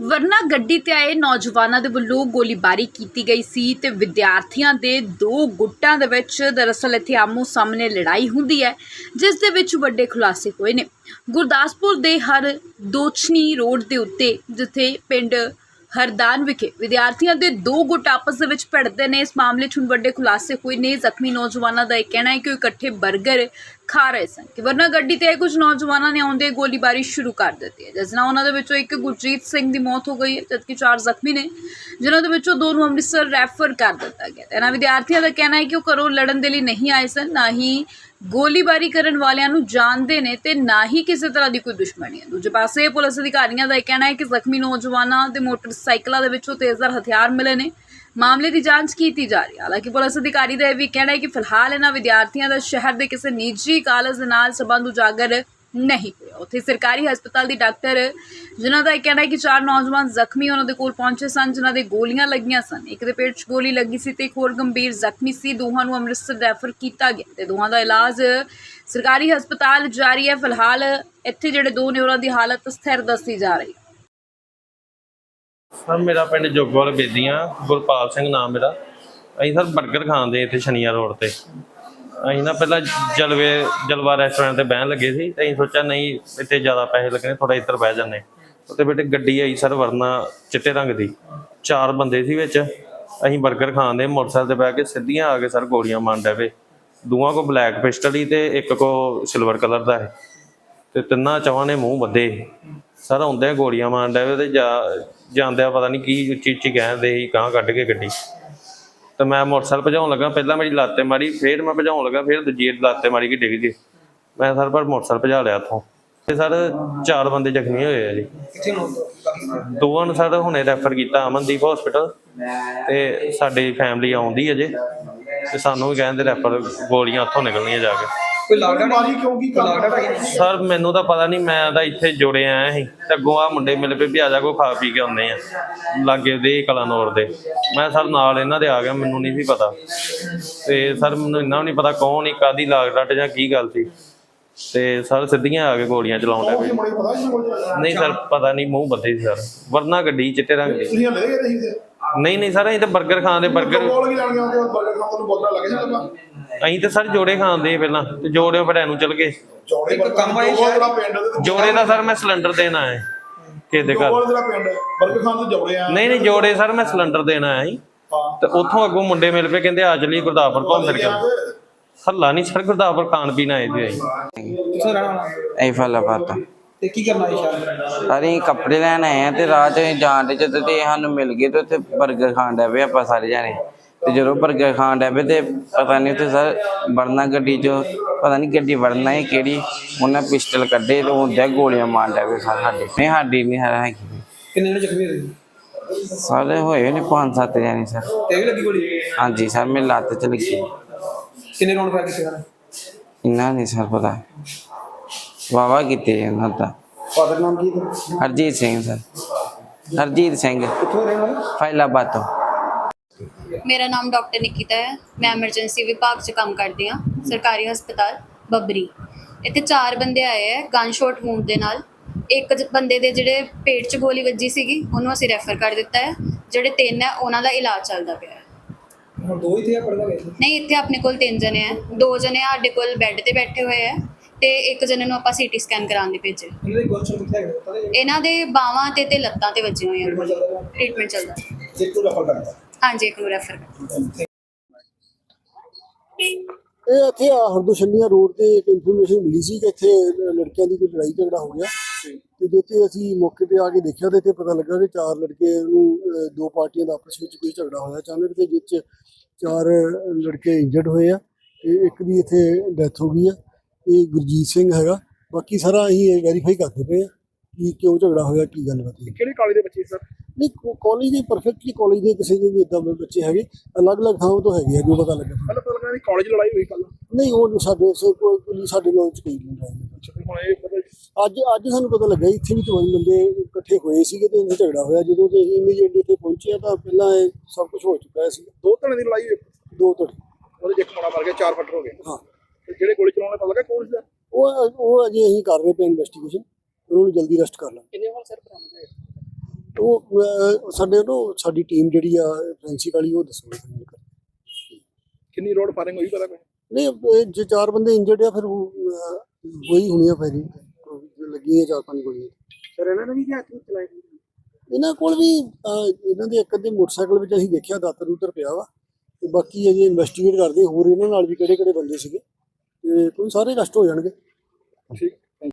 ਵਰਨਾ ਗੱਡੀ ਤੇ ਆਏ ਨੌਜਵਾਨਾਂ ਦੇ ਵੱਲੋਂ ਗੋਲੀਬਾਰੀ ਕੀਤੀ ਗਈ ਸੀ ਤੇ ਵਿਦਿਆਰਥੀਆਂ ਦੇ ਦੋ ਗੁੱਟਾਂ ਦੇ ਵਿੱਚ ਦਰਅਸਲ ਇੱਥੇ ਆਮੋ ਸਾਹਮਣੇ ਲੜਾਈ ਹੁੰਦੀ ਹੈ, ਜਿਸ ਦੇ ਵਿੱਚ ਵੱਡੇ ਖੁਲਾਸੇ ਹੋਏ ਨੇ। ਗੁਰਦਾਸਪੁਰ ਦੇ ਹਰ ਦੋਚਨੀ ਰੋਡ ਦੇ ਉੱਤੇ, ਜਿੱਥੇ ਪਿੰਡ ਹਰਦਾਨ ਵਿਖੇ ਵਿਦਿਆਰਥੀਆਂ ਦੇ ਦੋ ਗੁੱਟ ਆਪਸ ਦੇ ਵਿੱਚ ਭਿੜਦੇ ਨੇ। ਇਸ ਮਾਮਲੇ 'ਚ ਹੁਣ ਵੱਡੇ ਖੁਲਾਸੇ ਹੋਏ ਨੇ। ਜ਼ਖਮੀ ਨੌਜਵਾਨਾਂ ਦਾ ਇਹ ਕਹਿਣਾ ਹੈ ਕਿ ਉਹ ਇਕੱਠੇ 버ਗਰ ਖਾ ਰਹੇ ਸਨ ਕਿ ਵਰਨਾ ਗੱਡੀ ਤੇ ਆਏ ਕੁਝ ਨੌਜਵਾਨਾਂ ਨੇ ਆਉਂਦੇ ਗੋਲੀਬਾਰੀ ਸ਼ੁਰੂ ਕਰ ਦਿੱਤੀ ਹੈ। ਜਿਸ ਨਾਲ ਉਹਨਾਂ ਦੇ ਵਿੱਚੋਂ ਇੱਕ ਗੁਰਜੀਤ ਸਿੰਘ ਦੀ ਮੌਤ ਹੋ ਗਈ ਹੈ, ਜਦਕਿ ਚਾਰ ਜ਼ਖਮੀ ਨੇ, ਜਿਨ੍ਹਾਂ ਦੇ ਵਿੱਚੋਂ ਦੋ ਨੂੰ ਅੰਮ੍ਰਿਤਸਰ ਰੈਫਰ ਕਰ ਦਿੱਤਾ ਗਿਆ ਇਹਨਾਂ ਵਿਦਿਆਰਥੀਆਂ ਦਾ ਕਹਿਣਾ ਹੈ ਕਿ ਉਹ ਘਰੋਂ ਲੜਨ ਦੇ ਲਈ ਨਹੀਂ ਆਏ ਸਨ, ਨਾ ਹੀ ਗੋਲੀਬਾਰੀ ਕਰਨ ਵਾਲਿਆਂ ਨੂੰ ਜਾਣਦੇ ਨੇ ਤੇ ਨਾ ਹੀ ਕਿਸੇ ਤਰ੍ਹਾਂ ਦੀ ਕੋਈ ਦੁਸ਼ਮਣੀ ਹੈ। ਦੂਜੇ ਪਾਸੇ ਪੁਲਿਸ ਅਧਿਕਾਰੀਆਂ ਦਾ ਇਹ ਕਹਿਣਾ ਹੈ ਕਿ ਜ਼ਖਮੀ ਨੌਜਵਾਨਾਂ ਦੇ ਮੋਟਰਸਾਈਕਲਾਂ ਦੇ ਵਿੱਚੋਂ ਤੇਜ਼ਧਾਰ ਹਥਿਆਰ ਮਿਲੇ ਨੇ। ਮਾਮਲੇ ਦੀ ਜਾਂਚ ਕੀਤੀ ਜਾ ਰਹੀ ਹੈ। ਹਾਲਾਂਕਿ ਪੁਲਿਸ ਅਧਿਕਾਰੀ ਦਾ ਇਹ ਵੀ ਕਹਿਣਾ ਹੈ ਕਿ ਫਿਲਹਾਲ ਇਹਨਾਂ ਵਿਦਿਆਰਥੀਆਂ ਦਾ ਸ਼ਹਿਰ ਦੇ ਕਿਸੇ ਨਿੱਜੀ ਕਾਲਜ ਦੇ ਨਾਲ ਸਬੰਧ ਉਜਾਗਰ ਨਹੀਂ ਹੋਇਆ। ਉੱਥੇ ਸਰਕਾਰੀ ਹਸਪਤਾਲ ਦੀ ਡਾਕਟਰ, ਜਿਨ੍ਹਾਂ ਦਾ ਇਹ ਕਹਿਣਾ ਹੈ ਕਿ ਚਾਰ ਨੌਜਵਾਨ ਜ਼ਖਮੀ ਉਹਨਾਂ ਦੇ ਕੋਲ ਪਹੁੰਚੇ ਸਨ, ਜਿਨ੍ਹਾਂ ਦੇ ਗੋਲੀਆਂ ਲੱਗੀਆਂ ਸਨ। ਇੱਕ ਦੇ ਪੇਟ 'ਚ ਗੋਲੀ ਲੱਗੀ ਸੀ ਤੇ ਇੱਕ ਹੋਰ ਗੰਭੀਰ ਜ਼ਖਮੀ ਸੀ। ਦੋਹਾਂ ਨੂੰ ਅੰਮ੍ਰਿਤਸਰ ਰੈਫਰ ਕੀਤਾ ਗਿਆ ਤੇ ਦੋਹਾਂ ਦਾ ਇਲਾਜ ਸਰਕਾਰੀ ਹਸਪਤਾਲ ਜਾਰੀ ਹੈ। ਫਿਲਹਾਲ ਇੱਥੇ ਜਿਹੜੇ ਦੋ ਨੇ, ਉਹਨਾਂ ਦੀ ਹਾਲਤ ਸਥਿਰ ਦੱਸੀ ਜਾ ਰਹੀ ਹੈ। ਸਰ, ਮੇਰਾ ਪਿੰਡ ਜੋਗਵਾਲ ਬੇਦੀਆਂ, ਗੁਰਪਾਲ ਸਿੰਘ ਨਾਮ ਮੇਰਾ। ਅਸੀਂ ਸਰ 버ਗਰ ਖਾਂਦੇ ਇੱਥੇ ਸ਼ਨੀਆ ਰੋਡ ਤੇ। ਅਸੀਂ ਨਾ ਪਹਿਲਾਂ ਜਲਵੇ, ਜਲਵਾ ਰੈਸਟੋਰੈਂਟ ਤੇ ਬਹਿਣ ਲੱਗੇ ਸੀ ਤੇ ਅਸੀਂ ਸੋਚਿਆ ਨਹੀਂ, ਇੱਥੇ ਜ਼ਿਆਦਾ ਪੈਸੇ ਲੱਗਣੇ ਥੋੜਾ ਇੱਧਰ ਬਹਿ ਜਾਂਦੇ। ਉੱਤੇ ਬੇਟੇ ਗੱਡੀ ਆਈ ਸਰ ਵਰਨਾ ਚਿੱਟੇ ਰੰਗ ਦੀ। ਚਾਰ ਬੰਦੇ ਸੀ ਵਿੱਚ। ਅਸੀਂ 버ਗਰ ਖਾਂਦੇ ਮੋਟਰਸਾਈਕਲ ਤੇ ਬਹਿ ਕੇ ਸਿੱਧੀਆਂ ਆ ਕੇ ਸਰ ਗੋਲੀਆਂ ਮਾਰਨ ਡੈ ਪਏ। ਦੂਆਂ ਕੋ ਬਲੈਕ ਪਿਸਟਲ ਹੀ ਤੇ ਇੱਕ ਕੋ ਸਿਲਵਰ ਕਲਰ ਦਾ ਹੈ ਤੇ ਤਿੰਨਾਂ ਚਵਾਂ ਨੇ ਮੂੰਹ ਬੱਧੇ ਸਰ ਆਉਂਦੇ ਗੋਲੀਆਂ ਮਾਰਨ ਡਏ ਤੇ ਜਾ, ਜਾਂਦਿਆਂ ਪਤਾ ਨਹੀਂ ਕੀ ਉੱਚੀ ਉੱਚੀ ਕਹਿੰਦੇ ਸੀ ਕਾਂ ਕੱਢ ਕੇ ਗੱਡੀ। ਤੇ ਮੈਂ ਮੋਟਰਸਾਈਕਲ ਭਜਾਉਣ ਲੱਗਾ ਪਹਿਲਾਂ ਮੇਰੀ ਲੱਤ ਤੇ ਮਾਰੀ ਫੇਰ ਮੈਂ ਭਜਾਉਣ ਲੱਗਾ ਫੇਰ ਦੂਜੀ ਲੱਤ ਤੇ ਮਾਰੀ ਕਿ ਡਿੱਗ ਗਈ। ਮੈਂ ਸਰ ਪਰ ਮੋਟਰਸਾਈਕਲ ਭਜਾ ਲਿਆ ਉੱਥੋਂ ਤੇ ਸਰ ਚਾਰ ਬੰਦੇ ਜ਼ਖਮੀ ਹੋਏ ਆ ਜੀ। ਦੋਵਾਂ ਨੂੰ ਸਰ ਹੁਣੇ ਰੈਫਰ ਕੀਤਾ ਅਮਨਦੀਪ ਹਸਪੀਟਲ ਤੇ ਸਾਡੀ ਫੈਮਿਲੀ ਆਉਂਦੀ ਅਜੇ ਤੇ ਸਾਨੂੰ ਵੀ ਕਹਿੰਦੇ ਰੈਫਰ ਗੋਲੀਆਂ ਉੱਥੋਂ ਨਿਕਲਣੀਆਂ ਜਾ ਕੇ। ਕੋਈ ਲਾਕਡਾਊਨ ਮਾਰੀ ਕਿਉਂ? ਕੀ ਲਾਕਡਾਊਨ ਸਰ ਮੈਨੂੰ ਤਾਂ ਪਤਾ ਨਹੀਂ ਮੈਂ ਤਾਂ ਇੱਥੇ ਜੁੜੇ ਆਇਆ ਸੀ। ਤੇ ਅੱਗੋਂ ਆ ਮੁੰਡੇ ਮਿਲ ਪਏ ਵੀ ਆ ਜਾ ਕੋ ਖਾ ਪੀ ਕੇ ਆਉਂਦੇ ਆ। ਲਾਗੇ ਦੇ ਕਲਾਨੌਰ ਦੇ। ਮੈਂ ਸਰ ਨਾਲ ਇਹਨਾਂ ਦੇ ਆ ਗਿਆ ਮੈਨੂੰ ਨਹੀਂ ਸੀ ਪਤਾ। ਤੇ ਸਰ ਮੈਨੂੰ ਇੰਨਾ ਵੀ ਨਹੀਂ ਪਤਾ ਕੌਣ ਹੀ ਕਾਦੀ ਲਾਗ ਡੱਟ ਜਾਂ ਕੀ ਗੱਲ ਸੀ। ਤੇ ਸਰ ਸਿੱਧੀਆਂ ਆ ਕੇ ਗੋਲੀਆਂ ਚਲਾਉਣ ਲੱਗ ਪਏ। ਨਹੀਂ ਸਰ ਪਤਾ ਨਹੀਂ ਮੂੰਹ ਬੱਦੇ ਸੀ ਸਰ। ਵਰਨਾ ਗੱਡੀ ਚਿੱਟੇ ਰੰਗ ਦੀ। ਤੁਸੀਂ ਹਲੇ ਗਏ ਨਹੀਂ ਨਹੀਂ ਨਹੀਂ ਸਰ ਅਸੀਂ ਤਾਂ 버ਗਰ ਖਾਂਦੇ 버ਗਰ ਬੋਲ ਕੀ ਲੈਣ ਗਿਆ ਉਹ ਬਰਗਰ ਖਾਣ ਤੁਹਾਨੂੰ ਬੋਲਣਾ ਲੱਗੇ ਸੀ ਲੱਗਾ ਅਸੀਂ ਤਾਂ ਸਰ ਜੋੜੇ ਖਾਂਦੇ ਪਹਿਲਾਂ ਤੇ ਜੋੜਿਓ ਫਿਰ ਨੂੰ ਚਲ ਗਏ। ਚੌੜੇ ਇੱਕ ਕੰਮ ਆਈ ਬੋਲ ਤੇਰਾ ਪਿੰਡ ਤੇ ਜੋੜੇ ਦਾ ਸਰ ਮੈਂ ਸਿਲੰਡਰ ਦੇਣ ਆਇਆ ਕਿਸੇ ਦੇ ਘਰ। ਪਿੰਡ ਬਰਗਰ ਖਾਣ ਤੋਂ ਜੌੜੇ ਆ। ਨਹੀਂ ਨਹੀਂ ਜੋੜੇ ਸਰ ਮੈਂ ਸਿਲੰਡਰ ਦੇਣ ਆਇਆ ਸੀ ਤੇ ਉੱਥੋਂ ਅੱਗੋਂ ਮੁੰਡੇ ਮਿਲ ਪਏ ਕਹਿੰਦੇ ਆ ਚਲੀ ਗੁਰਦਾਸਪੁਰ ਘੁੰਮ ਫਿਰ ਕੇ। ਹੱਲਾ ਨਹੀਂ ਸਰ ਗੁਰਦਾਸਪੁਰ ਖਾਣ ਪੀਣ ਆਏ ਸੀ ਅਸੀਂ। ਕਿੱਥੇ ਰਹਿਣਾ ਵਾਲਾ? ਇਹ ਫਲਾਫਾਤ ਤੇ। ਕੀ ਕਰਨਾ ਹੈ ਸ਼ਾਇਦ ਅਸੀਂ ਕੱਪੜੇ ਲੈਣ ਆਏ ਆ ਤੇ ਰਾਹ 'ਚ ਜਾਣ ਦੇ ਜਦੋਂ ਤੇ ਸਾਨੂੰ ਮਿਲ ਗਏ ਤੇ ਉੱਥੇ 버ਗਰ ਖਾਣ ਡੈ ਪਏ ਆਪਾਂ ਸਾਰੇ ਜਾਣੇ। ਤੇ ਜਦੋਂ 버ਗਰ ਖਾਣ ਡੈ ਪਏ ਤੇ ਪਤਾ ਨਹੀਂ ਉੱਥੇ ਸਰ ਵੜਨਾ ਗੱਡੀ 'ਚ ਪਤਾ ਨਹੀਂ ਗੱਡੀ ਵੜਨਾ ਹੈ ਕਿਹੜੀ ਉਹਨਾਂ ਪਿਸਟਲ ਕੱਢੇ ਤੇ ਹੁੰਦਿਆ ਗੋਲੀਆਂ ਮਾਰ ਡੈ ਪਏ ਸਰ ਸਾਡੇ। ਨਹੀਂ ਸਾਡੀ ਨਹੀਂ ਹਰਾ ਹੈਗੀ ਕਿੰਨੇ ਨੇ ਜ਼ਖਮੀ ਹੋਏ? ਸਾਰੇ ਹੋਏ ਨੇ ਪੰਜ ਸੱਤ ਜਾਣੇ ਸਰ। ਤੇ ਵੀ ਲੱਗੀ ਗੋਲੀ? ਹਾਂਜੀ ਸਰ ਮੇਰੀ ਲੱਤ 'ਚ ਲੱਗੀ। ਕਿੰਨੇ ਰੌਂਡ ਫਾਇਰ ਕੀਤੇ ਹਨ ਇੰਨਾ ਨਹੀਂ ਸਰ ਪਤਾ। ਵਾਵਾ ਕੀਤੇ ਇਹਨਾਂ ਦਾ। ਫਾਦਰ ਨਾਮ ਕੀ ਹੈ ਹਰਜੀਤ ਸਿੰਘ ਸਰ। ਹਰਜੀਤ ਸਿੰਘ। ਕਿੱਥੋਂ ਰਹਿਣ ਵਾਲੇ? ਫੈਲਾਬਾਦ ਤੋਂ। ਮੇਰਾ ਨਾਮ ਡਾਕਟਰ ਨਿਕਿਤਾ ਹੈ। ਮੈਂ ਐਮਰਜੈਂਸੀ ਵਿਭਾਗ 'ਚ ਕੰਮ ਕਰਦੀ ਹਾਂ ਸਰਕਾਰੀ ਹਸਪਤਾਲ ਬੱਬਰੀ। ਇੱਥੇ ਚਾਰ ਬੰਦੇ ਆਏ ਹੈ ਗਨ ਸ਼ਾਟ ਵੂੰਡ ਦੇ ਨਾਲ। ਇੱਕ ਜ- ਬੰਦੇ ਦੇ ਜਿਹੜੇ ਪੇਟ 'ਚ ਗੋਲੀ ਵੱਜੀ ਸੀਗੀ ਉਹਨੂੰ ਅਸੀਂ ਰੈਫਰ ਕਰ ਦਿੱਤਾ ਹੈ। ਜਿਹੜੇ ਤਿੰਨ ਹੈ ਉਹਨਾਂ ਦਾ ਇਲਾਜ ਚੱਲਦਾ ਪਿਆ ਹੈ। ਹੁਣ ਦੋ ਹੀ ਥੇ ਪੜਦਾ ਗਏ ਨਹੀਂ ਇੱਥੇ ਆਪਣੇ ਕੋਲ ਤਿੰਨ ਜਣੇ ਹੈ। ਦੋ ਜਣੇ ਸਾਡੇ ਕੋਲ ਬੈੱਡ ਤੇ ਬੈਠੇ ਹੋਏ ਹੈ ਤੇ ਇੱਕ ਜਣੇ ਨੂੰ ਆਪਾਂ ਸੀਟੀ ਸਕੈਨ ਕਰਾਉਣ ਲਈ ਭੇਜੇ ਇਹਨਾਂ ਦੇ ਕੁਐਸਚਨ ਕਿੱਥੇ ਹੈਗੇ ਪਤਾ ਨਹੀਂ। ਇਹਨਾਂ ਦੇ ਬਾਹਾਂ ਤੇ ਤੇ ਲੱਤਾਂ ਤੇ ਵੱਜੀਆਂ ਹੋਈਆਂ ਟ੍ਰੀਟਮੈਂਟ ਚੱਲਦਾ। ਟ੍ਰੀਟਮੈਂਟ ਚੱਲਦਾ। ਨੂੰ ਰਫਲ ਕਰਦਾ। ਹਾਂਜੀ ਇੱਕ ਨੂੰ ਰੈਫਰ ਇਹ ਇੱਥੇ ਆ ਹਰਦੋਸ਼ਨੀਆ ਰੋਡ ਤੇ ਇੱਕ ਇਨਫੋਰਮੇਸ਼ਨ ਮਿਲੀ ਸੀ ਕਿ ਇੱਥੇ ਲੜਕਿਆਂ ਦੀ ਕੋਈ ਲੜਾਈ ਝਗੜਾ ਹੋ ਗਿਆ। ਤੇ ਜਿੱਥੇ ਅਸੀਂ ਮੌਕੇ ਤੇ ਆ ਕੇ ਦੇਖਿਆ ਤੇ ਇੱਥੇ ਪਤਾ ਲੱਗਾ ਕਿ ਚਾਰ ਲੜਕੇ ਨੂੰ ਦੋ ਪਾਰਟੀਆਂ ਦਾ ਆਪਸ ਵਿੱਚ ਕੋਈ ਝਗੜਾ ਹੋਇਆ। ਅਚਾਨਕ ਤੇ ਜਿਸ 'ਚ ਚਾਰ ਲੜਕੇ ਇੰਜਰਡ ਹੋਏ ਆ ਤੇ ਇੱਕ ਦੀ ਇੱਥੇ ਡੈਥ ਹੋ ਗਈ ਆ। ਇਹ ਗੁਰਜੀਤ ਸਿੰਘ ਹੈਗਾ। ਬਾਕੀ ਸਾਰਾ ਅਸੀਂ ਵੈਰੀਫਾਈ ਕਰਦੇ ਪਏ ਆ ਕਿ ਕਿਉਂ ਝਗੜਾ ਹੋਇਆ ਕੀ ਗੱਲ ਬਾਤ ਹੈ ਕਿਹੜੇ ਕਾਲਜ ਦੇ ਬੱਚੇ ਸਰ? ਨਹੀਂ ਕਾਲਜ ਦੇ ਪਰਫੈਕਟਲੀ ਕਾਲਜ ਦੇ ਕਿਸੇ ਦੇ ਵੀ ਇਦਾਂ ਬੱਚੇ ਹੈਗੇ ਅਲੱਗ-ਅਲੱਗ ਥਾਵਾਂ ਤੋਂ ਹੈਗੇ ਆ ਜੋ ਪਤਾ ਲੱਗਾ ਪਹਿਲਾਂ ਪਤਾ ਲੱਗਾ ਕਾਲਜ ਲੜਾਈ ਹੋਈ ਕੱਲ ਨਹੀਂ ਉਹ ਸਾਡੇ ਸੇ ਕੋਈ ਕੋਈ ਸਾਡੇ ਨਾਲ ਕੋਈ ਨਹੀਂ ਹੈ ਹੁਣ ਇਹ ਮਤਲਬ ਅੱਜ ਅੱਜ ਸਾਨੂੰ ਪਤਾ ਲੱਗਾ ਇੱਥੇ ਵੀ ਤੁਹਾਨੂੰ ਬੰਦੇ ਇਕੱਠੇ ਹੋਏ ਸੀਗੇ ਤੇ ਇੱਥੇ ਝਗੜਾ ਹੋਇਆ। ਜਦੋਂ ਤੇ ਅਸੀਂ ਇਮੀਡੀਏਟਲੀ ਇੱਥੇ ਪਹੁੰਚੇ ਤਾਂ ਪਹਿਲਾਂ ਇਹ ਸਭ ਕੁਝ ਹੋ ਚੁੱਕਾ ਸੀ। ਦੋ ਧੜੇ ਦੀ ਲੜਾਈ ਹੋਈ ਦੋ ਧੜੇ। ਉਹਦੇ 'ਚ ਇੱਕ ਮੁੰਡਾ ਮਰ ਗਿਆ ਚਾਰ ਫੱਟਰ ਹੋ ਗਏ। ਹਾਂ। ਤੇ ਜਿਹੜੇ ਗੋਲੀ ਚਲਾਉਣ ਵਾਲੇ ਪਤਾ ਲੱਗਾ ਕੌਣ ਸੀ ਉਹ ਉਹ ਅਜੇ ਅਸੀਂ ਕਰ ਰਹੇ ਪਏ ਇਨਵੈਸਟੀਗੇਸ਼ਨ ਉਹਨੂੰ ਜਲਦੀ ਅਰੈਸਟ ਕਰ ਲਾਂਗੇ। ਕਿੰਨੇ ਵਾਰ ਸਰ ਬਰਾਮਦ ਹੋਏ? ਉਹ ਅਹ, ਸਾਡੇ ਨੂੰ ਸਾਡੀ ਟੀਮ ਜਿਹੜੀ ਆ ਫੈਂਸਿਕ ਵਾਲੀ ਉਹ ਦੱਸੂਗੀ ਕਿੰਨੀ ਰੋਡ ਫਾਇਰਿੰਗ ਹੋਈ ਪਤਾ ਕੋਈ? ਨਹੀਂ ਇਹ ਜੇ ਚਾਰ ਬੰਦੇ ਇੰਜਰਡ ਆ ਫਿਰ ਉਹ ਅਹ, ਹੋਈ ਹੋਣੀ ਆ ਫਾਇਰਿੰਗ ਲੱਗੀਆਂ ਚਾਰ ਪੰਜ ਗੋਲੀਆਂ। ਸਰ ਇਹਨਾਂ ਨੇ ਵੀ ਕਿ ਹੱਥ ਇਹਨਾਂ ਕੋਲ ਵੀ ਅਹ, ਇਹਨਾਂ ਦੇ ਇੱਕ ਅੱਧੇ ਮੋਟਰਸਾਈਕਲ ਵਿੱਚ ਅਸੀਂ ਦੇਖਿਆ ਦਾਤਰ ਉਤਰ ਪਿਆ ਵਾ। ਤੇ ਬਾਕੀ ਅਜੇ ਇਨਵੈਸਟੀਗੇਟ ਕਰਦੇ ਹੋਰ ਇਹਨਾਂ ਨਾਲ ਵੀ ਕਿਹੜੇ ਕਿਹੜੇ ਬੰਦੇ ਸੀਗੇ। ਤੇ ਕੋਈ ਸਾਰੇ ਰਸਟ ਹੋ ਜਾਣਗੇ। ਠੀਕ।